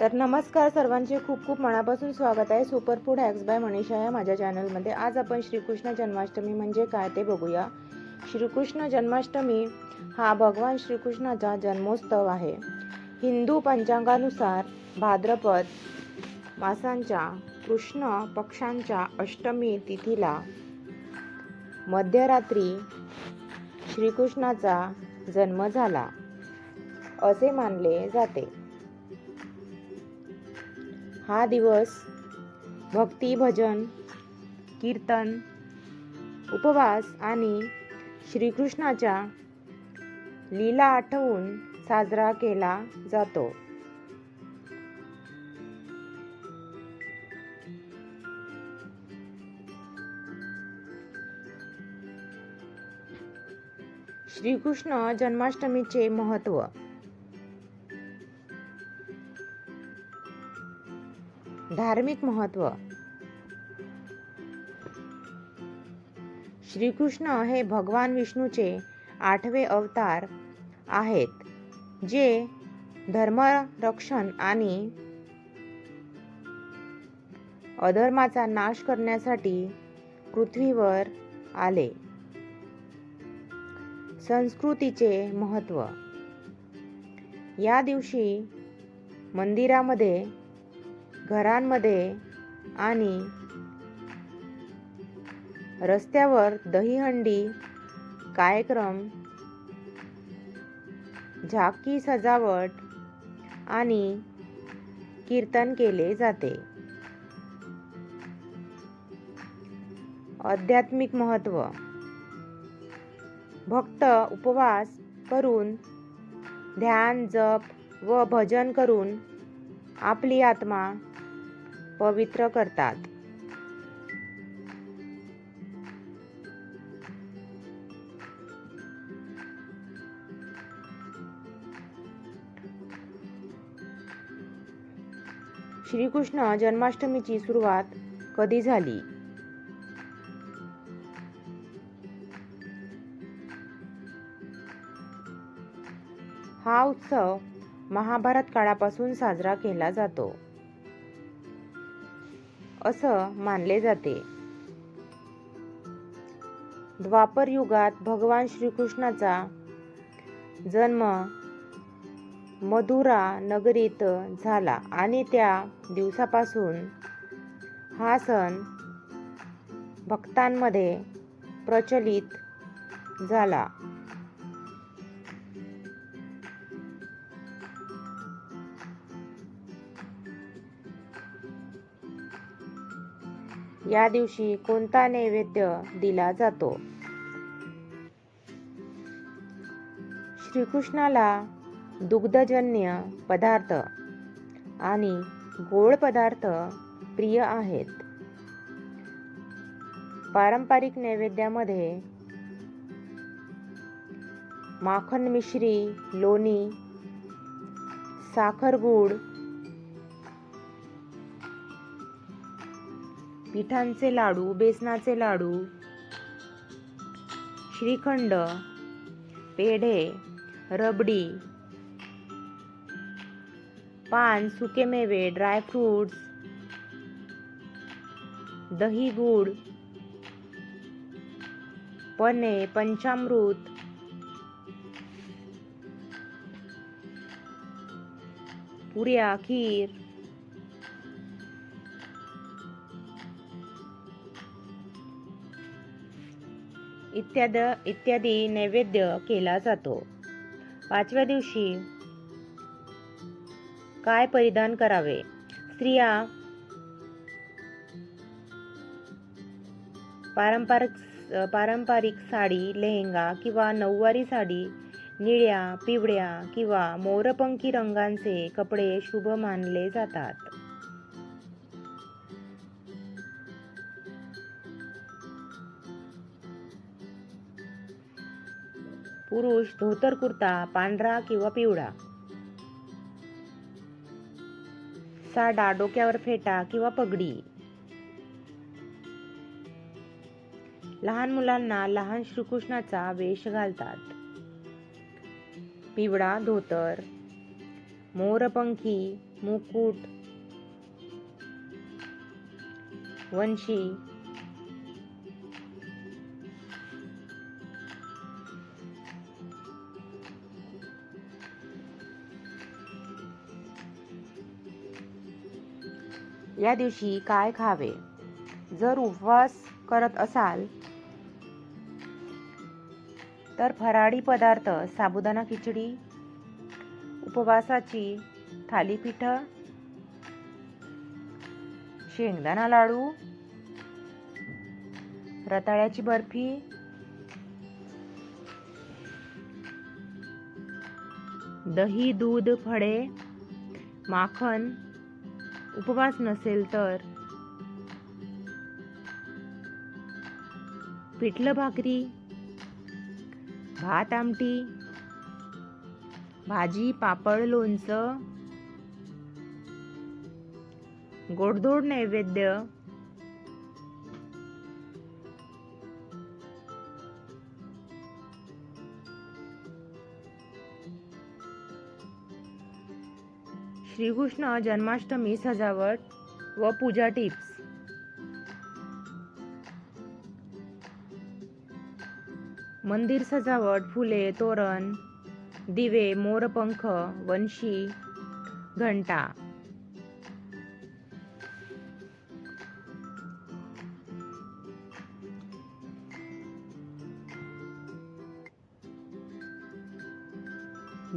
तर नमस्कार सर्वांचे खूप खूप मनापासून स्वागत आहे. Super food hacks by Manisha या माझ्या चॅनलमध्ये आज आपण श्रीकृष्ण जन्माष्टमी म्हणजे काय ते बघूया. श्रीकृष्ण जन्माष्टमी हा भगवान श्रीकृष्णाचा जन्मोत्सव आहे. हिंदू पंचांगानुसार भाद्रपद मासांच्या कृष्ण पक्षांच्या अष्टमी तिथीला मध्यरात्री श्रीकृष्णाचा जन्म झाला. असे मानले जाते. हा दिवस भक्ती भजन कीर्तन उपवास आणि श्रीकृष्णाच्या लीला आठवून साजरा केला जातो. श्रीकृष्ण जन्माष्टमीचे महत्त्व धार्मिक महत्त्व श्रीकृष्ण हे भगवान विष्णूचे आठवे अवतार आहेत जे धर्मरक्षण आणि अधर्माचा नाश करण्यासाठी पृथ्वीवर आले. संस्कृतीचे महत्त्व या दिवशी मंदिरामध्ये घरांमध्ये आणि रस्त्यावर दहीहंडी कार्यक्रम झाकी सजावट आणि कीर्तन केले जाते. आध्यात्मिक महत्त्व. भक्त उपवास करून ध्यान जप व भजन करून आपली आत्मा पवित्र करतात. श्रीकृष्ण जन्माष्टमीची सुरुवात कधी झाली? हा उत्सव महाभारत काळापासून साजरा केला जातो. असं मानले जाते. द्वापर युगात भगवान श्रीकृष्णाचा जन्म मधुरा नगरीत झाला आणि त्या दिवसापासून हा सण भक्तांमध्ये प्रचलित झाला. या दिवशी कोणता नैवेद्य दिला जातो? श्रीकृष्णाला दुग्धजन्य पदार्थ आणि गोड पदार्थ प्रिय आहेत. पारंपरिक नैवेद्यामध्ये माखन मिश्री लोणी साखर गूळ पिठांचे लाडू बेसनाचे लाडू श्रीखंड पेढे रबडी पान सुकेमेवे ड्रायफ्रूट्स दही गूळ पने पंचामृत पुऱ्या खीर इत्याद इत्यादी नैवेद्य केला जातो. पाचव्या दिवशी काय परिधान करावे? स्त्रिया पारंपरिक पारंपरिक साडी लेहंगा किंवा नऊवारी साडी निळ्या पिवळ्या किंवा मोरपंखी रंगांचे कपडे शुभ मानले जातात. पुरुष धोतर कुर्ता पांढरा किंवा पिवळा. साडा डोक्यावर फेटा किंवा पगडी. लहान मुलांना लहान श्रीकृष्णाचा वेश घालतात. पिवळा धोतर मोरपंखी मुकुट वंशी या दिवशी काय खावे? जर उपवास करत असाल तर फराळी पदार्थ साबुदाणा खिचडी उपवासाची थालीपीठ शेंगदाणा लाडू रताळ्याची बर्फी दही दूध फळे माखन उपवास नसेल तर? पिठलं भाकरी भात आमटी भाजी पापड लोणचं गोडधोड नैवेद्य श्रीकृष्ण जन्माष्टमी सजावट व पूजा टिप्स. मंदिर सजावट फुले तोरण दिवे मोरपंख वंशी घंटा.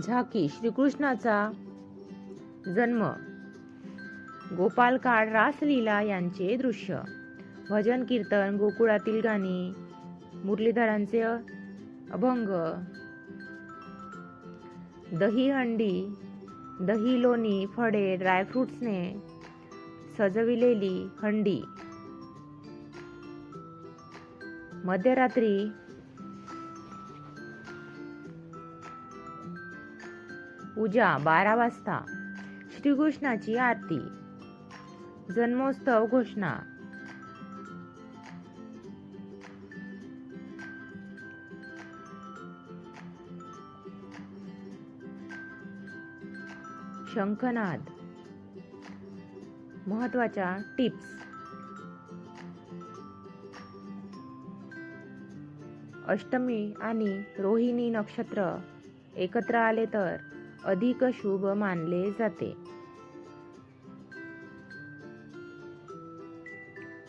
झाकी श्रीकृष्णाचा जन्म. गोपाल काळ रासलीला यांचे दृश्य. भजन कीर्तन गोकुळातील गाणी मुरलीधरांचे अभंग. दही हंडी दही लोणी फळे ड्रायफ्रुट्सने सजविलेली हंडी. मध्यरात्री पूजा बारा वाजता. श्रीकृष्णाची आरती. जन्मोत्सव घोषणा. शंखनाद. महत्त्वाच्या टिप्स. अष्टमी आणि रोहिणी नक्षत्र एकत्र आले तर अधिक शुभ मानले जाते.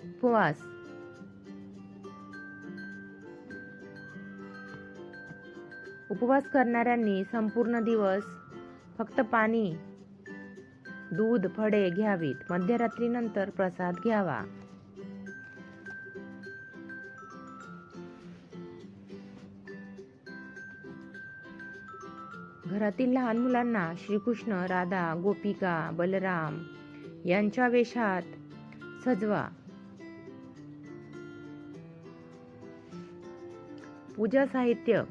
उपवास. उपवास करणाऱ्यांनी संपूर्ण दिवस फक्त पाणी दूध फळे घ्यावीत. मध्यरात्रीनंतर प्रसाद घ्यावा. घरातील लहान मुलांना श्रीकृष्ण राधा गोपिका बलराम यांच्या वेशात सजवा. पूजा साहित्य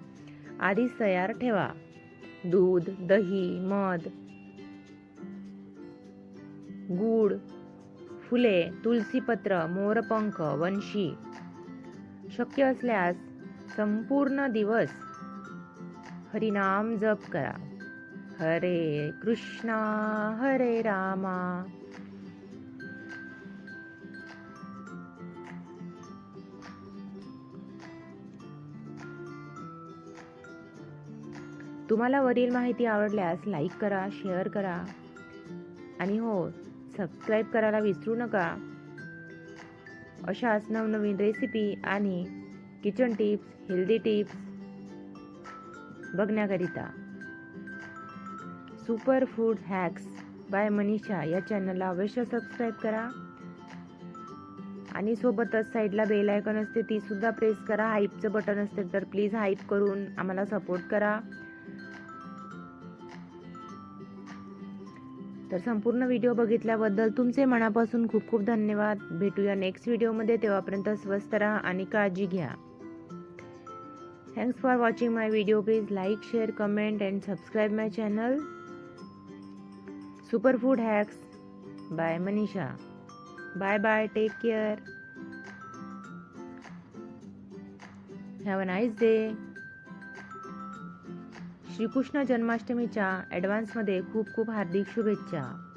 आधीच तयार ठेवा. दूध दही मध गूळ फुले तुलसीपत्र मोरपंख वंशी शक्य असल्यास संपूर्ण दिवस हरिनाम जप करा. हरे कृष्णा हरे रामा. तुम्हाला वरील माहिती आवडल्यास लाईक करा शेअर करा. आणि हो सबस्क्राईब करायला विसरू नका. अशाच नवनवीन रेसिपी आणि kitchen tips healthy tips बघण्याकरिता. Super food hacks by Manisha या चॅनलला अवश्य सबस्क्राईब करा. आणि सोबतच साईडला बेल आयकॉन असते ती सुद्धा प्रेस करा. हाईपचं बटन असते तर प्लीज हाईप करून आम्हाला सपोर्ट करा. तर संपूर्ण व्हिडिओ बघितल्याबद्दल तुमचे मनापासून खूप खूप धन्यवाद. भेटूया नेक्स्ट व्हिडिओमध्ये. तेव्हापर्यंत स्वस्त राहा आणि काळजी घ्या. Thanks for watching my video please like share comment and subscribe my channel superfood hacks by Manisha bye bye take care have a nice day Shrikrishna जन्माष्टमीच्या ॲडव्हान्समध्ये खूप खूप हार्दिक शुभेच्छा.